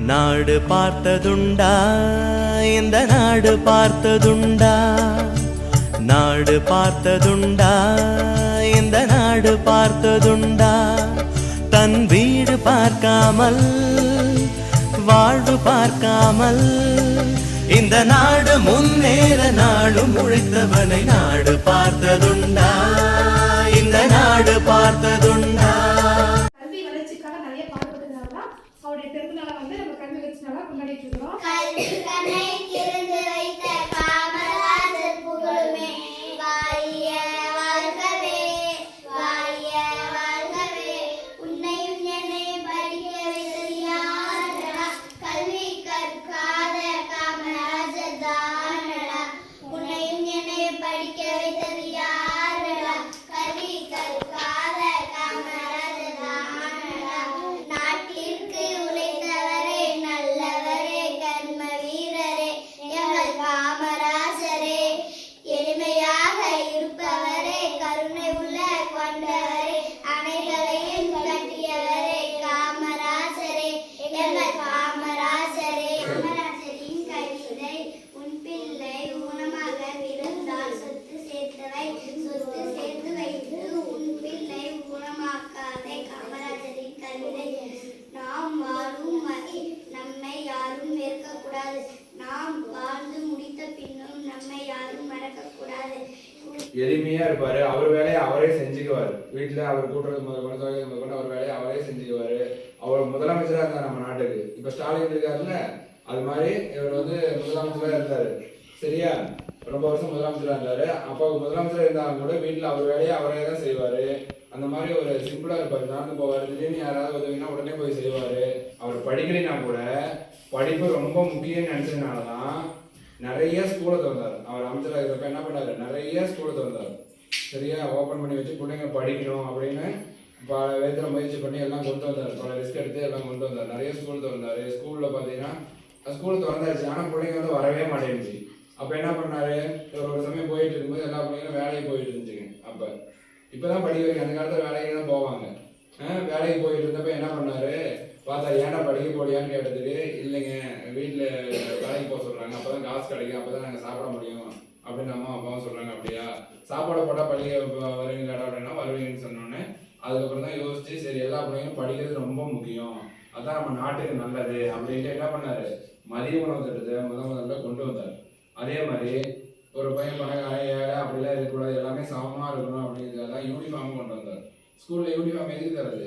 நாடு பார்த்ததுண்டா இந்த நாடு பார்த்ததுண்டா. நாடு பார்த்ததுண்டா இந்த நாடு பார்த்ததுண்டா. தன் வீடு பார்க்காமல் வாழ்வு பார்க்காமல் இந்த நாடு முன்னேற நாடு முழித்தவனை நாடு பார்த்ததுண்டா. இந்த நாடு பார்த்ததுண்டா. கல்வி வளர்ச்சிக்காக நிறைய பாடுபட்டதுனால தான் அவருடைய பிறந்தநாளை வந்து நம்ம கல்வி வளர்ச்சினால கொண்டாடிட்டு இருக்கிறோம். எளிமையா இருப்பாரு. அவர் வேலையை அவரே செஞ்சுக்குவாரு. வீட்டுல அவர் கூட்டுறது முதல் கொண்டு துவைக்கிறது முதல் கொண்டு அவர் வேலையை அவரே செஞ்சுக்குவாரு. அவர் முதலமைச்சரா இருந்தார் நம்ம நாட்டுக்கு. இப்ப ஸ்டாலின் இருக்காருல்ல அது மாதிரி இவர் வந்து முதலமைச்சரா இருந்தாரு. சரியா? ரொம்ப வருஷம் முதலமைச்சரா இருந்தாரு. அப்போ முதலமைச்சரா இருந்தாலும் கூட வீட்டுல அவர் வேலையை அவரே தான் செய்வாரு. அந்த மாதிரி ஒரு சிம்பிளா இருப்பாரு. நடந்து போவாரு. திடீர்னு யாராவது உதவினா உடனே போய் செய்வாரு. அவர் படிக்கலைன்னா கூட படிப்பு ரொம்ப முக்கியம்னு நினைச்சதுனாலதான் நிறைய ஸ்கூலை திறந்தார். அவர் அமைச்சராக இருக்கப்ப என்ன பண்ணார்? நிறைய ஸ்கூலை திறந்தார். சரியா ஓப்பன் பண்ணி வச்சு பிள்ளைங்க படிக்கணும் அப்படின்னு பல விதத்தில் முயற்சி பண்ணி எல்லாம் கொண்டு வந்தார். பல ரிஸ்க் எடுத்து எல்லாம் கொண்டு வந்தார். நிறைய ஸ்கூல் திறந்தார். ஸ்கூலில் பார்த்தீங்கன்னா ஸ்கூல் திறந்தாருச்சு ஆனால் பிள்ளைங்க வந்து வரவே மாட்டேங்குச்சு. அப்போ என்ன பண்ணாரு? ஒரு ஒரு சமயம் போயிட்டு இருக்கும்போது எல்லா பிள்ளைங்களும் வேலைக்கு போயிட்டு இருந்துச்சுங்க. அப்போ இப்போ தான் படிக்க வைக்க அந்த காலத்தில் வேலைக்கு தான் போவாங்க. வேலைக்கு போயிட்டு இருந்தப்ப என்ன பண்ணாரு? பார்த்தா ஏன்டா படிக்க போடியான்னு கேட்டதுக்கு இல்லைங்க வீட்டில் வேலைக்கு போக சொல்கிறாங்க அப்போ தான் காசு கிடைக்கும் அப்போ தான் நாங்கள் சாப்பிட முடியும் அப்படின்னு அம்மா அப்பாவும் சொல்கிறாங்க அப்படியா? சாப்பாடு போட்டால் படிக்க வருவீங்களாடா அப்படின்னா வருவீங்கன்னு சொன்னோன்னே அதுக்கப்புறம் தான் யோசிச்சு சரி எல்லா பிள்ளைங்களும் படிக்கிறது ரொம்ப முக்கியம். அதான் நம்ம நாட்டுக்கு நல்லது அப்படின்ட்டு என்ன பண்ணாரு? மதிய உணவு திட்டத்தை முத முதல்ல கொண்டு வந்தார். அதே மாதிரி ஒரு பையன் பணக்காரன் ஏழை அப்படிலாம் இருக்கக்கூடாது எல்லாமே சமமாக இருக்கணும் அப்படிங்கிறதெல்லாம் யூனிஃபார்மும் கொண்டு வந்தார். ஸ்கூலில் யூனிஃபார்ம் எதுக்கு தரது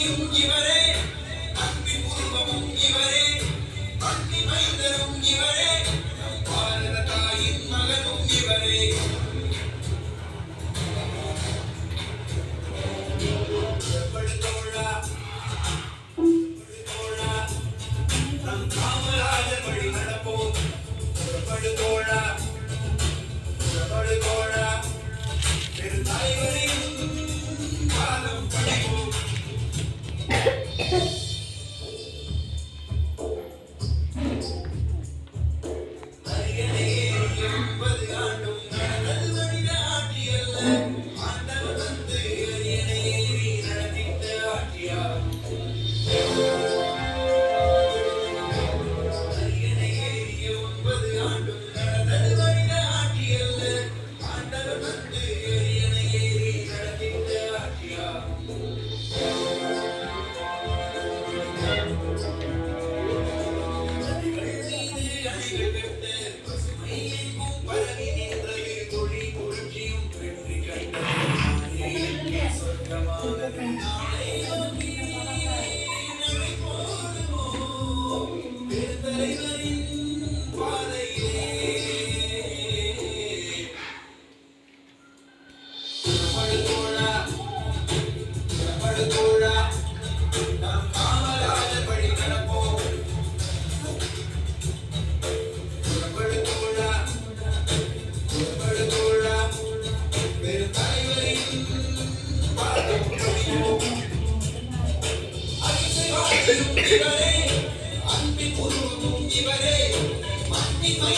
அகிம்சைவாதியும்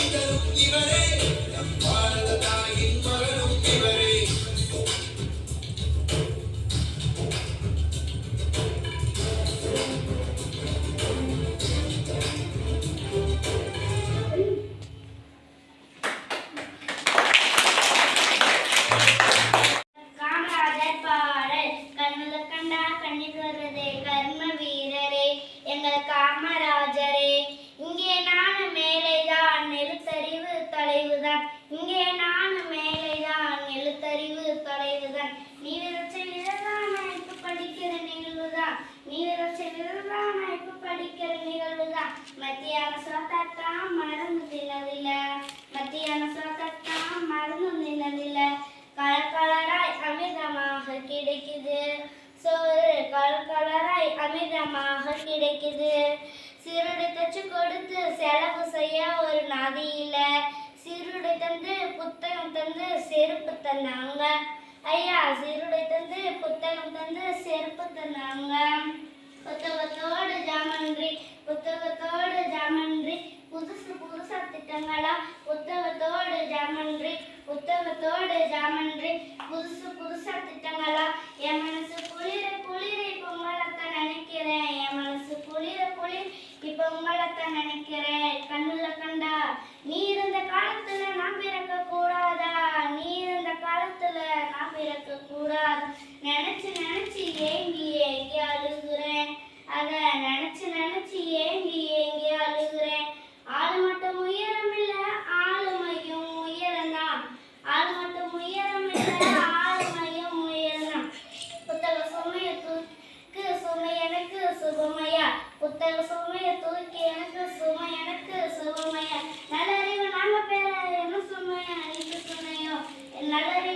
I'm Ibadah, Ibadah, Ibadah, Ibadah, Ibadah, அமிர்தமாக கிடைக்குது. சிறுடு தச்சு கொடுத்து செலவு செய்ய ஒரு நதி இல்ல. சிறுடு தந்து புத்தகம் தந்து செருப்பு தந்தாங்க. ஐயா சிறுடை தந்து புத்தகம் தந்து செருப்பு தந்தாங்க. புத்தகத்தோடு ஜாமன்றி புத்தகத்தோடு ஜாமன் புத்தகங்களா? புத்தகத்தோடு ஜாமன்றி புத்தகத்தோடு ஜாமன்றி. புதுசு புதுசா திட்டங்களா? என் மனசு குளிர குளிரை இப்ப நினைக்கிறேன். என் மனசு குளிர குளிர் இப்ப உங்களைத்தான் நினைக்கிறேன். கண்ணுல கண்டா நீ இருந்த காலத்துல நான் பிறக்க கூடாதா? நீ இருந்த காலத்துல நான் பிறக்க கூடாதா? நினைச்சு நினைச்சு ஏங்கி ஏங்கி அழுகுறேன். அத நினைச்சு நினைச்சு ஏங்கி தூக்கி எனக்கு சுமை எனக்கு சுமையா? நல்லறிவு நாம பேர என்ன சுமையா? நீ சுமையோ? நல்லறிவு